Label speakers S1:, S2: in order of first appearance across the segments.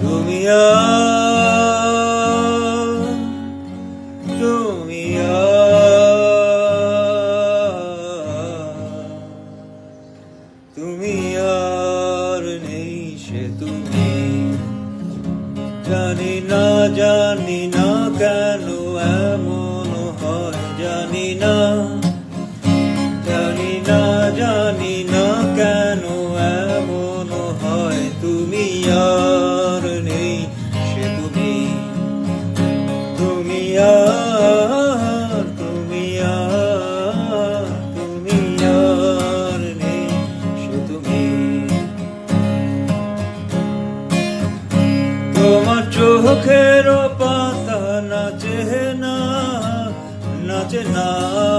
S1: তুমি তুমি তুমি আর নেই সে তুমি। জানি না জানি না কেন এমন চোখের পাতা নাচে না নাচে না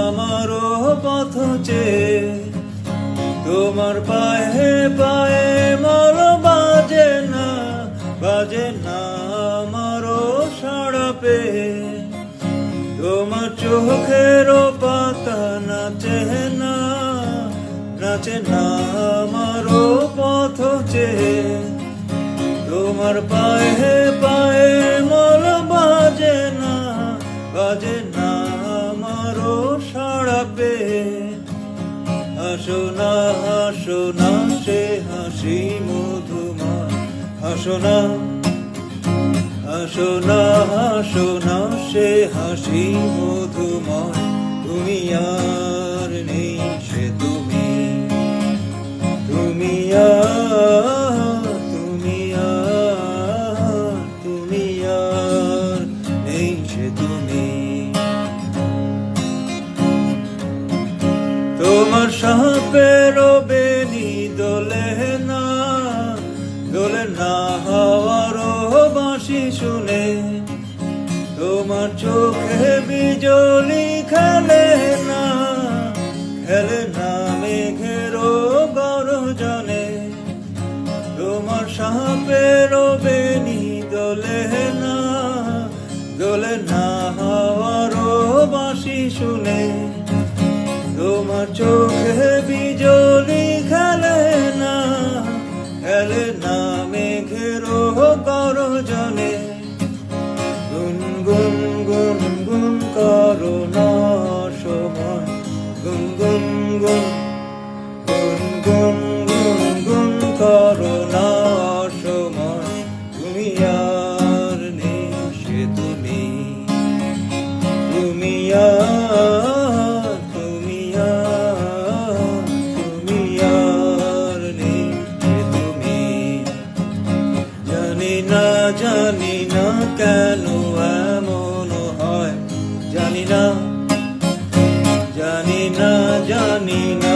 S1: আমারও পথ তোমার পায়ে পায়ে মর, বাজে না বাজে না আমারও সাড়া পেয়ে তোমার চোখের পাতা নাচে না নাচে না আমারও পথ চেয়ে তোমার পায়ে সাড়া পেয়ে হাসো না হাসো না, সে হাসি মধুময়। হাসো না হাসো না হাসো না, সে হাসি মধুময়। তুমি আর সাপের বেনি দোলে না দোলে না হওয়ার বাঁশি শুনে। তোমার চোখে বিজলি খেলে না খেলে না মেঘের গরজনে। তোমার সাপের বেনি দোলে না দোলে না হওয়ার বাঁশি শুনে। তোমার চোখে বিজলি খেলে না খেলে না। না জানি না কেন এমন হয়। জানি না জানি না জানি না।